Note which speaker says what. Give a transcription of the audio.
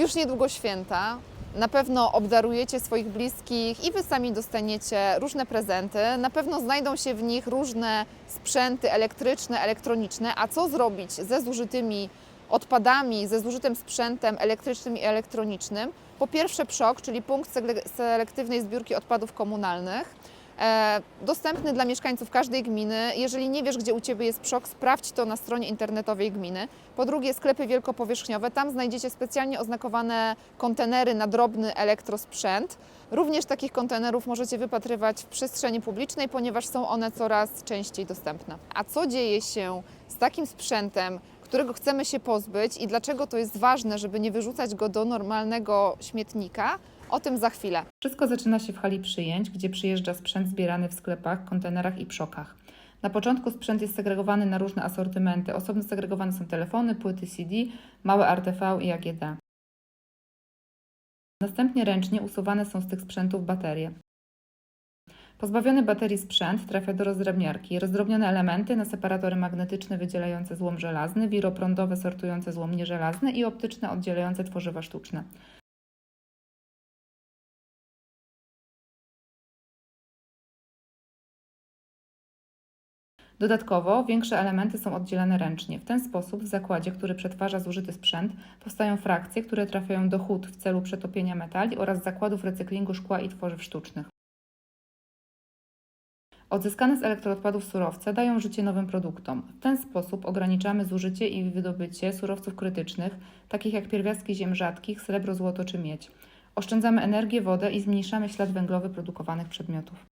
Speaker 1: Już niedługo święta. Na pewno obdarujecie swoich bliskich i wy sami dostaniecie różne prezenty. Na pewno znajdą się w nich różne sprzęty elektryczne, elektroniczne. A co zrobić ze zużytymi odpadami, ze zużytym sprzętem elektrycznym i elektronicznym? Po pierwsze PSZOK, czyli punkt selektywnej zbiórki odpadów komunalnych. E, dostępny dla mieszkańców każdej gminy. Jeżeli nie wiesz, gdzie u Ciebie jest PSZOK, sprawdź to na stronie internetowej gminy. Po drugie, sklepy wielkopowierzchniowe. Tam znajdziecie specjalnie oznakowane kontenery na drobny elektrosprzęt. Również takich kontenerów możecie wypatrywać w przestrzeni publicznej, ponieważ są one coraz częściej dostępne. A co dzieje się z takim sprzętem, którego chcemy się pozbyć i dlaczego to jest ważne, żeby nie wyrzucać go do normalnego śmietnika? O tym za chwilę.
Speaker 2: Wszystko zaczyna się w hali przyjęć, gdzie przyjeżdża sprzęt zbierany w sklepach, kontenerach i przokach. Na początku sprzęt jest segregowany na różne asortymenty. Osobno segregowane są telefony, płyty CD, małe RTV i AGD. Następnie ręcznie usuwane są z tych sprzętów baterie. Pozbawiony baterii sprzęt trafia do rozdrabniarki. Rozdrobnione elementy na separatory magnetyczne wydzielające złom żelazny, wiroprądowe sortujące złom nieżelazny i optyczne oddzielające tworzywa sztuczne. Dodatkowo większe elementy są oddzielane ręcznie. W ten sposób w zakładzie, który przetwarza zużyty sprzęt, powstają frakcje, które trafiają do hut w celu przetopienia metali oraz zakładów recyklingu szkła i tworzyw sztucznych. Odzyskane z elektroodpadów surowce dają życie nowym produktom. W ten sposób ograniczamy zużycie i wydobycie surowców krytycznych, takich jak pierwiastki ziem rzadkich, srebro, złoto czy miedź. Oszczędzamy energię, wodę i zmniejszamy ślad węglowy produkowanych przedmiotów.